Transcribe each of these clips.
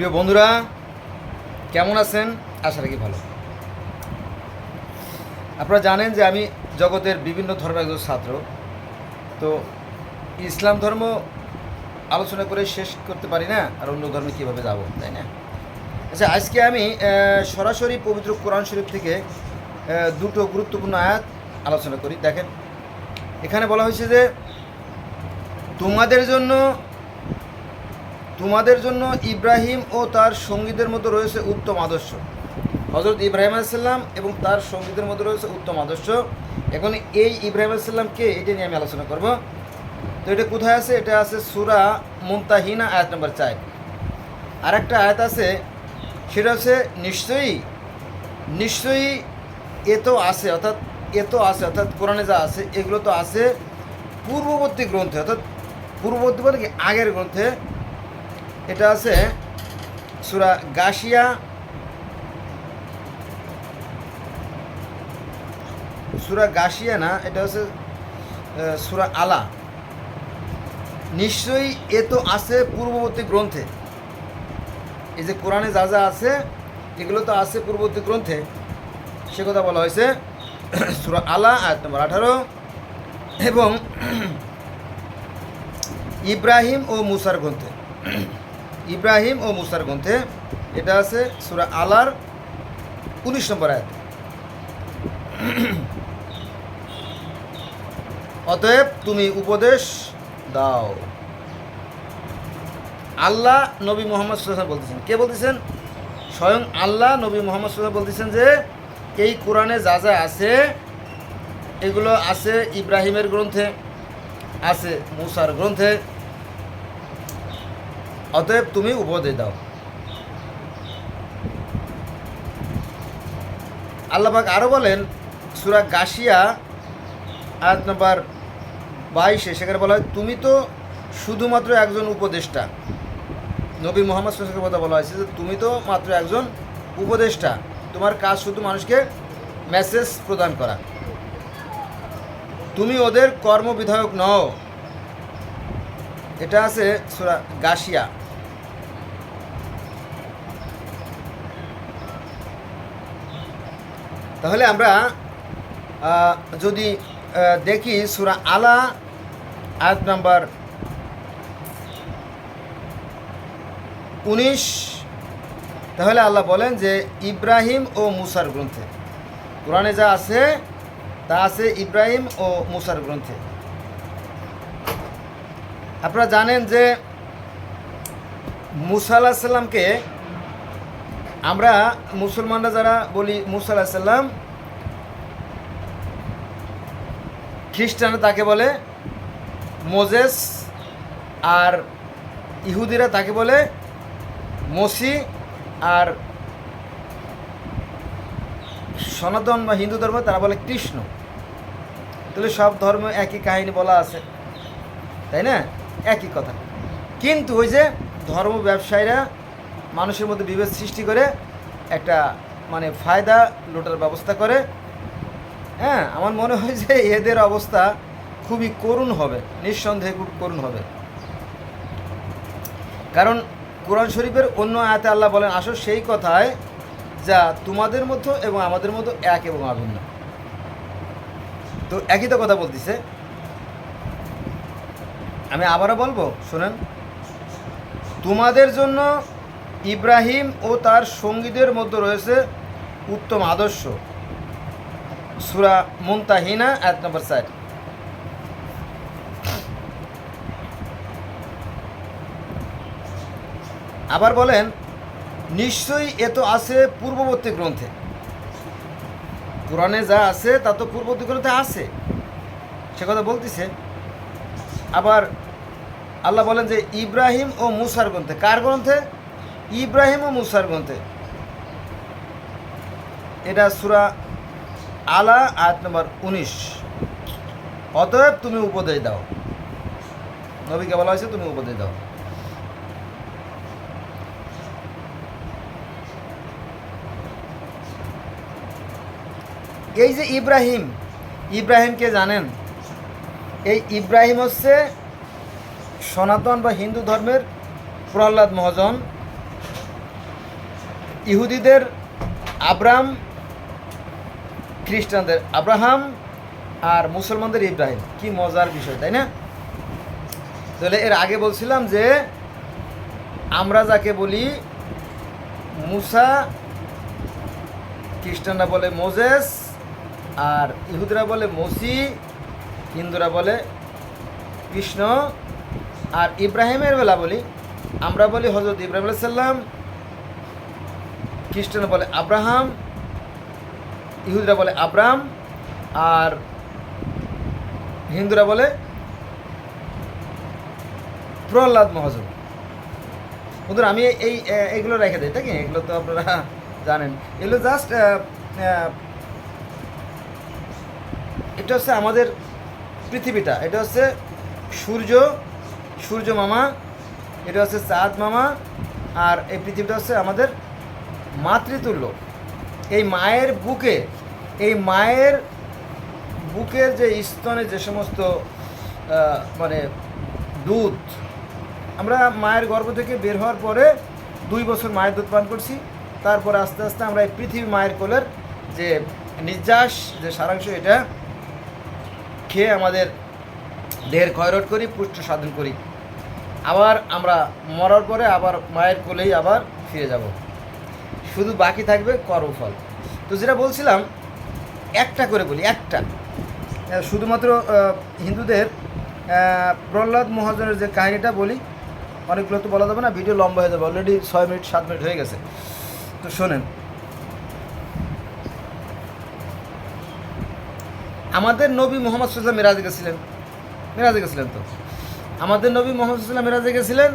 প্রিয় বন্ধুরা, কেমন আছেন? আশা রাখি ভালো। আপনারা জানেন যে আমি জগতের বিভিন্ন ধর্মের একজন ছাত্র। তো ইসলাম ধর্ম আলোচনা করে শেষ করতে পারি না, আর অন্য ধর্মে কীভাবে যাব, তাই না? আচ্ছা আজকে আমি সরাসরি পবিত্র কোরআন শরীফ থেকে দুটো গুরুত্বপূর্ণ আয়াত আলোচনা করি। দেখেন, এখানে বলা হয়েছে যে, তোমাদের জন্য তোমাদের জন্য ইব্রাহিম ও তার সঙ্গীদের মধ্যে রয়েছে উত্তম আদর্শ। হজরত ইব্রাহিম আলাইসাল্লাম এবং তার সঙ্গীদের মধ্যে রয়েছে উত্তম আদর্শ। এখন এই ইব্রাহিম আলাইসাল্লামকে এটা নিয়ে আমি আলোচনা করব। তো এটা কোথায় আছে? এটা আছে সুরা মুমতাহিনা, আয়াত নম্বর চার। আর একটা আয়াত আছে, সেটা হচ্ছে, নিশ্চয়ই নিশ্চয়ই এ তো আছে, অর্থাৎ এ তো আছে, অর্থাৎ কোরআনে যা আছে, এগুলো তো আছে পূর্ববর্তী গ্রন্থে, অর্থাৎ পূর্ববর্তী বলতে কি? আগের গ্রন্থে এটা আছে সুরা গাশিয়া। সুরা গাশিয়া না, এটা হচ্ছে সুরা আলা। নিশ্চয়ই এ তো আছে পূর্ববর্তী গ্রন্থে। এই যে কোরআনে যা যা আছে, এগুলো তো আছে পূর্ববর্তী গ্রন্থে। সে কথা বলা হয়েছে, সুরা আলা, আয়াত নম্বর আঠারো। এবং ইব্রাহিম ও মুসার গ্রন্থে। ইব্রাহিম ও মুসার গ্রন্থে এটা আছে, সুরা আলার উনিশ নম্বর আয়াত। অতএব তুমি উপদেশ দাও। আল্লাহ নবী মোহাম্মদ সাল্লাম বলতেছেন। কে বলতেছেন? স্বয়ং আল্লাহ নবী মোহাম্মদ সাল্লাম বলতেছেন যে, এই কোরআনে যা যা আছে, এগুলো আছে ইব্রাহিমের গ্রন্থে, আছে মুসার গ্রন্থে অতএব তুমি উপদেশ দাও। আল্লাহবাক আরও বলেন, সুরা গাশিয়া, আয়াত নম্বর বাইশে সেখানে বলা হয়, তুমি তো শুধুমাত্র একজন উপদেষ্টা। নবী মোহাম্মদ সাল্লামের কথা বলা হয়েছে যে, তুমি তো মাত্র একজন উপদেষ্টা। তোমার কাজ শুধু মানুষকে মেসেজ প্রদান করা। তুমি ওদের কর্মবিধায়ক নও। এটা আছে সুরা গাশিয়া। তাহলে আমরা যদি দেখি সুরা আলা, আয়াত নাম্বার উনিশ, তাহলে আল্লাহ বলেন যে ইব্রাহিম ও মুসার গ্রন্থে। কোরআনে যা আছে, তা আছে ইব্রাহিম ও মুসার গ্রন্থে। আপনারা জানেন যে মুসা আল্লাহ সাল্লামকে আমরা মুসলমানরা যারা বলি মুসা আল্লাহ সাল্লাম খ্রিস্টানরা তাকে বলে মোজেস, আর ইহুদিরা তাকে বলে মসি, আর সনাতন বা হিন্দু ধর্ম তারা বলে কৃষ্ণ। তাহলে সব ধর্ম একই কাহিনী বলা আছে, তাই না? একই কথা। কিন্তু ওই যে ধর্ম ব্যবসায়ীরা মানুষের মধ্যে বিভেদ সৃষ্টি করে একটা মানে ফায়দা লোটার ব্যবস্থা করে। হ্যাঁ আমার মনে হয় যে এদের অবস্থা খুবই করুণ হবে, নিঃসন্দেহে খুব করুণ হবে। কারণ কোরআন শরীফের অন্য আয়াতে আল্লাহ বলেন, আসো সেই কথায় যা তোমাদের মতো এবং আমাদের মতো এক এবং অভিন্ন। তো একই তো কথা বলতেছে। আমি আবারও বলব, শোনেন। তোমাদের জন্য ইব্রাহিম ও তার সঙ্গীদের মধ্যে রয়েছে উত্তম আদর্শ। সুরা মুমতাহিনা এক নম্বর সাইড আবার বলেন, নিশ্চয়ই এ তো আছে পূর্ববর্তী গ্রন্থে। কোরআনে যা আছে, তা তো পূর্ববর্তী গ্রন্থে আছে। সে কথা বলতেছে। আবার আল্লাহ বলেন যে, ইব্রাহিম ও মুসার গ্রন্থে, কার গ্রন্থে? ইব্রাহিম ও মুসার গ্রন্থে এটা সুরা আলা আয়াত নম্বর উনিশ। অতএব তুমি উপদেশ দাও। নবীকে বলা হয়েছে, তুমি উপদেশ দাও। এই যে ইব্রাহিম ইব্রাহিমকে জানেন? এই ইব্রাহিম হচ্ছে সনাতন বা হিন্দু ধর্মের প্রহ্লাদ মহাজন। ইহুদিদের আব্রাম খ্রিস্টানদের আব্রাহাম আর মুসলমানদের ইব্রাহিম। কি মজার বিষয়, তাই না? তাহলে এর আগে বলছিলাম যে আমরা যাকে বলি মুসা, খ্রিস্টানরা বলে মোজেস আর ইহুদিরা বলে মসি, হিন্দুরা বলে কৃষ্ণ আর ইব্রাহিমের বেলা বলি, আমরা বলি হজরত ইব্রাহিম সাল্লাম খ্রিস্টান বলে আব্রাহাম, ইহুদরা বলে আব্রাম আর হিন্দুরা বলে প্রহ্লাদ মহাজন। বন্ধুরা, আমি এই এগুলো রেখে দিই, তাই এগুলো তো আপনারা জানেন। এগুলো জাস্ট এটা হচ্ছে আমাদের পৃথিবীটা। এটা হচ্ছে সূর্য সূর্য মামা, এটা হচ্ছে চাঁদ মামা, আর এই পৃথিবীটা হচ্ছে আমাদের মাতৃতুল্য। এই মায়ের বুকে, এই মায়ের বুকের যে স্তনে যে সমস্ত মানে দুধ, আমরা মায়ের গর্ভ থেকে বের হওয়ার পরে দুই বছর মায়ের দুধ পান করছি। তারপর আস্তে আস্তে আমরা এই পৃথিবী মায়ের কোলের যে নির্যাস, যে সারাংশ, এটা খেয়ে আমাদের দেহের ক্ষয়রোধ করি, পুষ্ট সাধন করি। আবার আমরা মরার পরে আবার মায়ের কোলেই আবার ফিরে যাব। শুধু বাকি থাকবে কর্মফল। তো যেটা বলছিলাম, একটা করে বলি, একটা। শুধুমাত্র হিন্দুদের প্রহ্লাদ মহাজনের যে কাহিনীটা বলি, অনেকগুলো তো বলা যাবে না, ভিডিও লম্বা হয়ে যাবে অলরেডি ছয় মিনিট, সাত মিনিট হয়ে গেছে। তো শোনেন। আমাদের নবী মোহাম্মদ সাল্লাম মেরাজে গেছিলেন। মেরাজে গেছিলেন তো? আমাদের নবী মোহাম্মদ সাল্লাম মেরাজে গেছিলেন,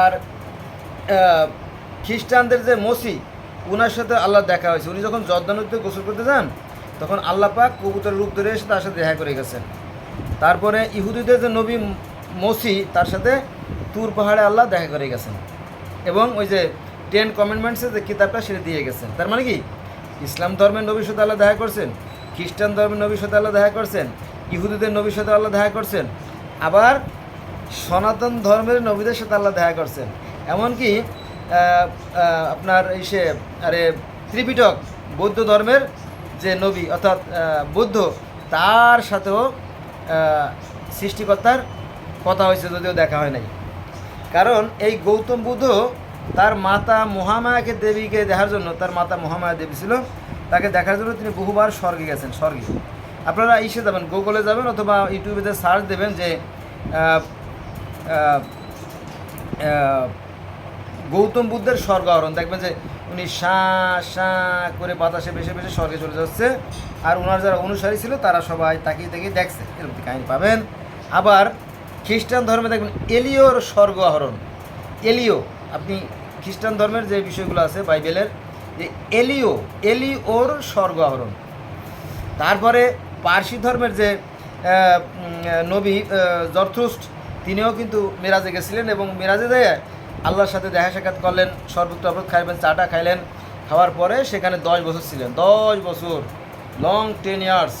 আর খ্রিস্টানদের যে মসি ওনার সাথে আল্লাহ দেখা হয়েছে। উনি যখন জর্দানুদ্দে গোসল করতে যান, তখন আল্লাহ পাক কবুতর রূপ ধরে এসে তার সাথে দেখা করে গেছেন। তারপরে ইহুদিদের যে নবী মসি, তার সাথে তুর পাহাড়ে আল্লাহ দেখা করে গেছেন। এবং ওই যে টেন কমেন্টমেন্টসে যে কিতাবটা সেটা দিয়ে গেছেন। তার মানে কি? ইসলাম ধর্মের নবীর সাথে আল্লাহ দেখা করছেন, খ্রিস্টান ধর্মের নবীর সাথে আল্লাহ দেখা করছেন, ইহুদিদের নবীর সাথে আল্লাহ দেখা করছেন, আবার সনাতন ধর্মের নবীদের সাথে আল্লাহ দেখা করছেন। এমনকি আপনার এই সে, আরে, ত্রিপিটক বৌদ্ধ ধর্মের যে নবী, অর্থাৎ বুদ্ধ, তার সাথেও সৃষ্টিকর্তার কথা হয়েছে যদিও দেখা হয় নাই। কারণ এই গৌতম বুদ্ধ তার মাতা মহামায়াকে দেবীকে দেখার জন্য, তার মাতা মহামায়া দেবী ছিল, তাকে দেখার জন্য তিনি বহুবার স্বর্গে গেছেন, স্বর্গে। আপনারা ইসে যাবেন, গুগলে যাবেন অথবা ইউটিউবে সার্চ দেবেন যে গৌতম বুদ্ধের স্বর্গ আহরণ। দেখবেন যে উনি শা শা করে বাতাসে বেশি বেশি স্বর্গে চলে যাচ্ছে। আর ওনার যারা অনুসারী ছিল, তারা সবাই তাকিয়ে তাকিয়ে দেখছে। এরকম কাহিনী পাবেন। আবার খ্রিস্টান ধর্মে দেখবেন এলিওর স্বর্গ আহরণ। এলিও, আপনি খ্রিস্টান ধর্মের যে বিষয়গুলো আছে বাইবেলের, যে এলিও, এলিওর স্বর্গ আহরণ। তারপরে পার্সি ধর্মের যে নবী জর্থুস্ট তিনিও কিন্তু মেরাজে গেছিলেন এবং মেরাজে দেয় আল্লাহর সাথে দেখা সাক্ষাৎ করলেন শরবত টরবত খাইবেন, চাটা খাইলেন। খাওয়ার পরে সেখানে দশ বছর ছিলেন। দশ বছর লং টেন ইয়ার্স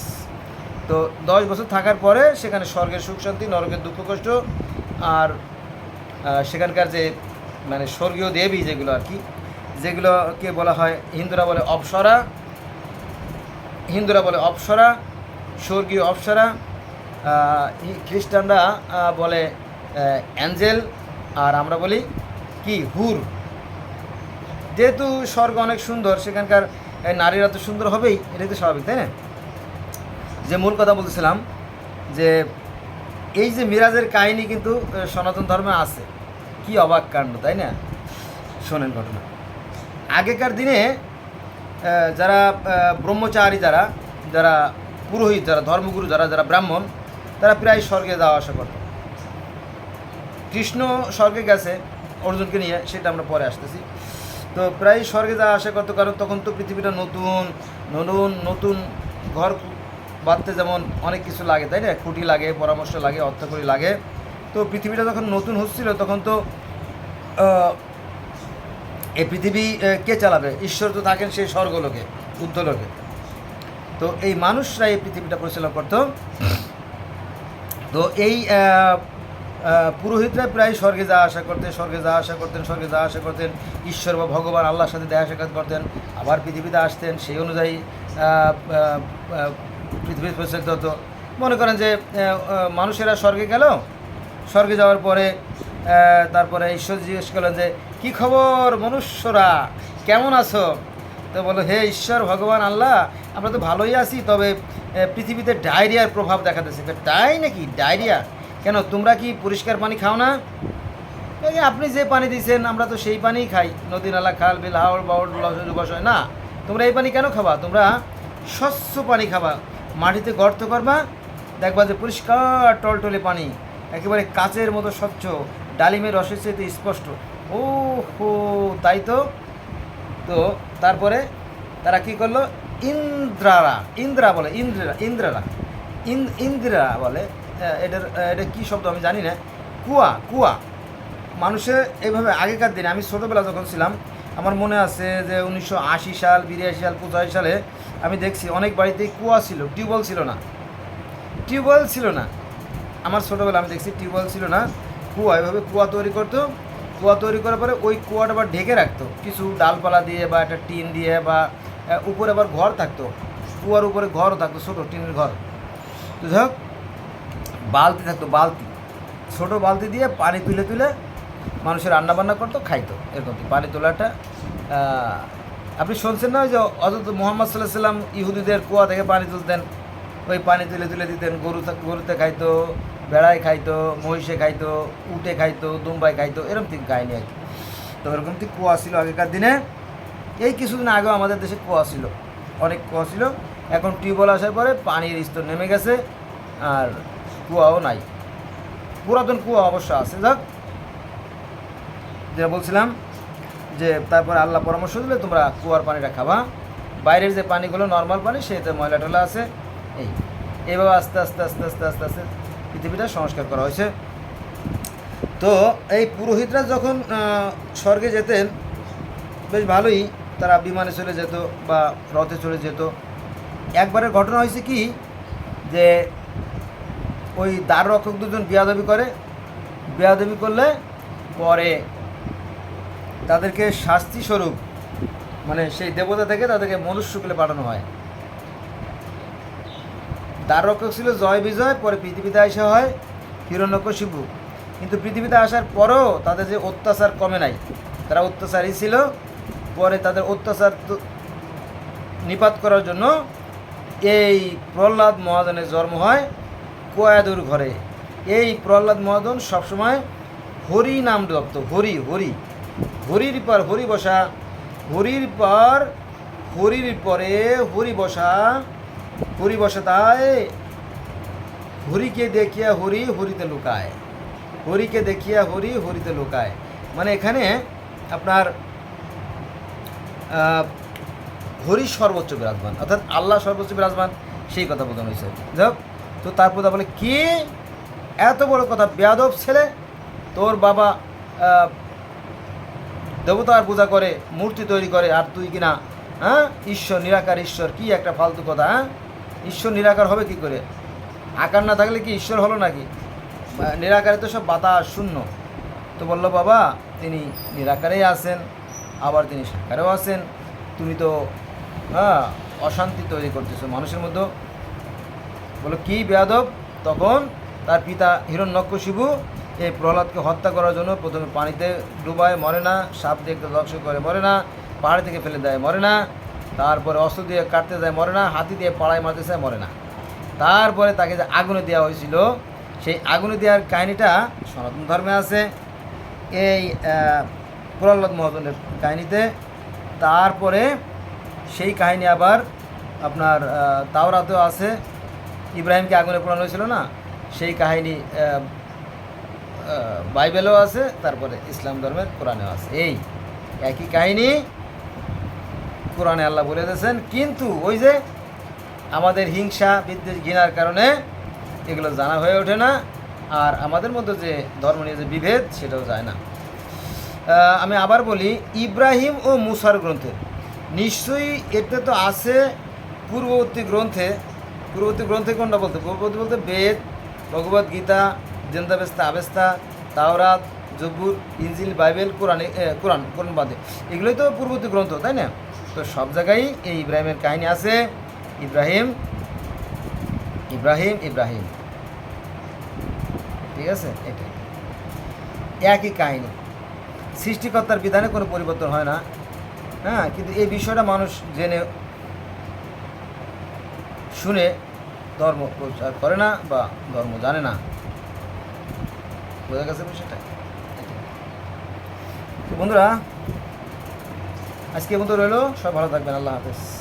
তো দশ বছর থাকার পরে সেখানে স্বর্গের সুখ শান্তি, নরকের দুঃখ কষ্ট আর সেখানকার যে মানে স্বর্গীয় দেবী যেগুলো আর কি, যেগুলোকে বলা হয়, হিন্দুরা বলে অপসরা, হিন্দুরা বলে অপসরা, স্বর্গীয় অপসরা খ্রিস্টানরা বলে অ্যাঞ্জেল, আর আমরা বলি কি? হুর। যেহেতু স্বর্গ অনেক সুন্দর, সেখানকার নারীরা তো সুন্দর হবেই, এটাই তো স্বাভাবিক, তাই না? যে মূল কথা বলছিলাম যে এই যে মিরাজের কাহিনী কিন্তু সনাতন ধর্মে আছে। কি অবাক কাণ্ড, তাই না? শোনেন ঘটনা। আগেকার দিনে যারা ব্রহ্মচারী যারা যারা পুরোহিত, যারা ধর্মগুরু, যারা যারা ব্রাহ্মণ, তারা প্রায় স্বর্গে যাওয়া আসা করত। কৃষ্ণ স্বর্গে গেছে অর্জুনকে নিয়ে, সেটা আমরা পরে আসতেছি। তো প্রায় স্বর্গে যাওয়া আসা করতো, কারণ তখন তো পৃথিবীটা নতুন নতুন নতুন ঘর বাঁধতে যেমন অনেক কিছু লাগে, তাই না? খুঁটি লাগে, পরামর্শ লাগে অর্থকরী লাগে। তো পৃথিবীটা যখন নতুন হচ্ছিল, তখন তো এই পৃথিবী কে চালাবে? ঈশ্বর তো থাকেন সেই স্বর্গলোকে, উদ্ধলোকে। তো এই মানুষরা এই পৃথিবীটা পরিচালনা করতো। তো এই পুরোহিতরা প্রায় স্বর্গে যাওয়া আসা করতেন, স্বর্গে যাওয়া আসা করতেন, স্বর্গে যাওয়া আসা করতেন। ঈশ্বর বা ভগবান আল্লাহর সাথে দেখা সাক্ষাৎ করতেন। আবার পৃথিবীতে আসতেন, সেই অনুযায়ী পৃথিবীর প্রচলিত হতো। মনে করেন যে মানুষেরা স্বর্গে গেল, স্বর্গে যাওয়ার পরে তারপরে ঈশ্বর জিজ্ঞেস করলেন যে, কি খবর মনুষ্যরা? কেমন আছো? তো বলো হে ঈশ্বর, ভগবান, আল্লাহ, আমরা তো ভালোই আছি, তবে পৃথিবীতে ডায়রিয়ার প্রভাব দেখা দিচ্ছে তাই নাকি? ডায়রিয়া? কেন, তোমরা কি পরিষ্কার পানি খাও না? আপনি যে পানি দিয়েছেন, আমরা তো সেই পানিই খাই। নদী, নালা, খাল, বিল হাওড় বাউড় বসয়, না? তোমরা এই পানি কেন খাবা? তোমরা স্বচ্ছ পানি খাবা। মাটিতে গর্ত করবা, দেখবা যে পরিষ্কার টলটলে পানি। একেবারে কাচের মতো স্বচ্ছ। ডালিমের রসের স্পষ্ট। ও হো তাই তো? তো তারপরে তারা কি করল? ইন্দ্রারা। ইন্দ্রা বলে ইন্দ্রা ইন্দ্রারা। ইন ইন্দিরা বলে। এটার এটা কী শব্দ আমি জানি না। কুয়া কুয়া। মানুষের এইভাবে আগেকার দিনে, আমি ছোটোবেলা যখন ছিলাম, আমার মনে আছে যে উনিশশো আশি সাল, বিরাশি সাল, পঁচাশি সালে আমি দেখছি, অনেক বাড়িতেই কুয়া ছিল, টিউবওয়েল ছিল না। টিউবওয়েল ছিল না। আমার ছোটোবেলা আমি দেখছি, টিউবওয়েল ছিল না। কুয়া, এভাবে কুয়া তৈরি করতো। কুয়া তৈরি করার পরে ওই কুয়াটা আবার ঢেকে রাখতো। কিছু ডালপালা দিয়ে বা একটা টিন দিয়ে বা উপরে আবার ঘর থাকতো। কুয়ার উপরে ঘরও থাকতো, ছোটো টিনের ঘর। তো যাই হোক বালতি থাকতো, বালতি। ছোট বালতি দিয়ে পানি তুলে তুলে মানুষের রান্না বান্না করতো, খাইতো, এরকম। পানি তোলাটা আপনি শুনছেন না ওই যে অযত মোহাম্মদ সাল্লাহ সাল্লাম ইহুদিদের কুয়া থেকে পানি তুলতেন? ওই পানি তুলে তুলে দিতেন, গরু গরুতে খাইতো বেড়ায় খাইতো, মহিষে খাইতো, উটে খাইতো দুম্বাই খাইতো, এরকম ঠিক কাহিনি আর কি। তো এরকম ঠিক কুয়া ছিল আগেকার দিনে। এই কিছুদিন আগেও আমাদের দেশে কুয়া ছিল, অনেক কুয়া ছিল। এখন টিউবওয়েল আসার পরে পানির স্তর নেমে গেছে, আর কুয়াও নাই। পুরাতন কুয়া অবশ্য আছে, যাক। যেটা বলছিলাম যে, তারপরে আল্লাহ পরামর্শ দিলে তোমরা কুয়ার পানিটা খাবা। বাইরের যে পানিগুলো নর্মাল পানি সেতে ময়লা টলা আছে। এই এইভাবে আস্তে আস্তে আস্তে আস্তে আস্তে আস্তে পৃথিবীটা সংস্কার করা হয়েছে। তো এই পুরোহিতরা যখন স্বর্গে যেতেন, বেশ ভালোই তারা বিমানে চলে যেত বা রথে চলে যেত। একবারের ঘটনা হয়েছে কি যে ওই দ্বার রক্ষক দুজন বিয়াদবি করে, বিয়াদবি করলে পরে তাদেরকে শাস্তি স্বরূপ মানে সেই দেবতা থেকে তাদেরকে মনুষ্যকুলে পাঠানো হয়। দ্বার রক্ষক ছিল জয় বিজয়, পরে পৃথিবীতে আসা হয় হিরণ্যকশিপু কিন্তু পৃথিবীতে আসার পরও তাদের যে অত্যাচার কমে নাই। তারা অত্যাচারই ছিল, পরে তাদের অত্যাচার নিপাত করার জন্য এই প্রহ্লাদ মহাজনের জন্ম হয়। কোয়াদুর ঘরে। এই প্রহ্লাদ মহাজন সবসময় হরি নাম জপ্ত, হরি হরি। হরির পর হরি বসা, হরির পর হরির পরে হরি বসা হরি বসা তাই হরিকে দেখিয়া হরি হরিতে লুকায়। হরিকে দেখিয়া হরি হরিতে লুকায়। মানে এখানে আপনার হরি সর্বোচ্চ বিরাজমান, অর্থাৎ আল্লাহ সর্বোচ্চ বিরাজমান, সেই কথা বোঝানো হয়েছে। যাক তো তারপর বলে কি? এত বড় কথা, বেয়াদব ছেলে। তোর বাবা দেবতার পূজা করে, মূর্তি তৈরি করে, আর তুই কিনা হ্যাঁ? ঈশ্বর, নিরাকার ঈশ্বর, কি একটা ফালতু কথা হ্যাঁ? ঈশ্বর নিরাকার হবে কি করে? আকার না থাকলে কি ঈশ্বর হলো নাকি? নিরাকারে তো সব বাতাস, শূন্য। তো বলল, বাবা, তিনি নিরাকারেই আছেন, আবার তিনি সাকারেও আছেন। তুমি তো হ্যাঁ অশান্তি তৈরি করতেছো মানুষের মধ্যে বলো, কি বেয়াদব? তখন তার পিতা হিরণ্যকশিবু এই প্রহ্লাদকে হত্যা করার জন্য প্রথমে পানিতে ডুবায়, মরে না, সাপ দিয়ে দর্শন করে, মরে না, পাহাড় থেকে ফেলে দেয়, মরে না, তারপরে অস্ত্র দিয়ে কাটতে যায়, মরে না, হাতি দিয়ে পাড়ায় মারতে চায় মরে না। তারপরে তাকে যে আগুনে দেওয়া হয়েছিল, সেই আগুনে দেওয়ার কাহিনিটা সনাতন ধর্মে আছে। এই প্রহ্লাদ মহাজনের কাহিনিতে। তারপরে সেই কাহিনী আবার আপনার তাওরাতেও আছে। ইব্রাহিমকে আগুনে পোড়ানো হয়েছিল না, সেই কাহিনী বাইবেলেও আছে, তারপরে ইসলাম ধর্মের কোরআনেও আছে। এই একই কাহিনী কোরআনে আল্লাহ বলে দিয়েছেন, কিন্তু ওই যে আমাদের হিংসা, বিদ্বেষ, ঘৃণার কারণে এগুলো জানা হয়ে ওঠে না, আর আমাদের মধ্যে যে ধর্ম নিয়ে যে বিভেদ, সেটাও যায় না। আমি আবার বলি, ইব্রাহিম ও মুসার গ্রন্থে, নিশ্চয়ই এতে তো আছে পূর্ববর্তী গ্রন্থে পূর্ববর্তী গ্রন্থে কোনটা বলতে? পূর্ববর্তী বলতে Veda Bhagavad Gita Zend Avesta Avesta, তাওরাত জব্বুর ইঞ্জিল বাইবেল, কোরআন কোরআন কোরআন বাদে। এগুলোই তো পূর্ববর্তী গ্রন্থ, তাই না? তো সব জায়গায় এই ইব্রাহিমের কাহিনী আছে। ইব্রাহিম ইব্রাহিম ইব্রাহিম। ঠিক আছে? এটাই। একই কাহিনী। সৃষ্টিকর্তার বিধানে কোনো পরিবর্তন হয় না। হ্যাঁ কিন্তু এই বিষয়টা মানুষ জেনে শুনে ধর্ম প্রচার করে না বা ধর্ম জানে না। বোঝা গেছে বিষয়টা? তো বন্ধুরা, আজকে মতো রইল। সব ভালো থাকবেন। আল্লাহ হাফেজ।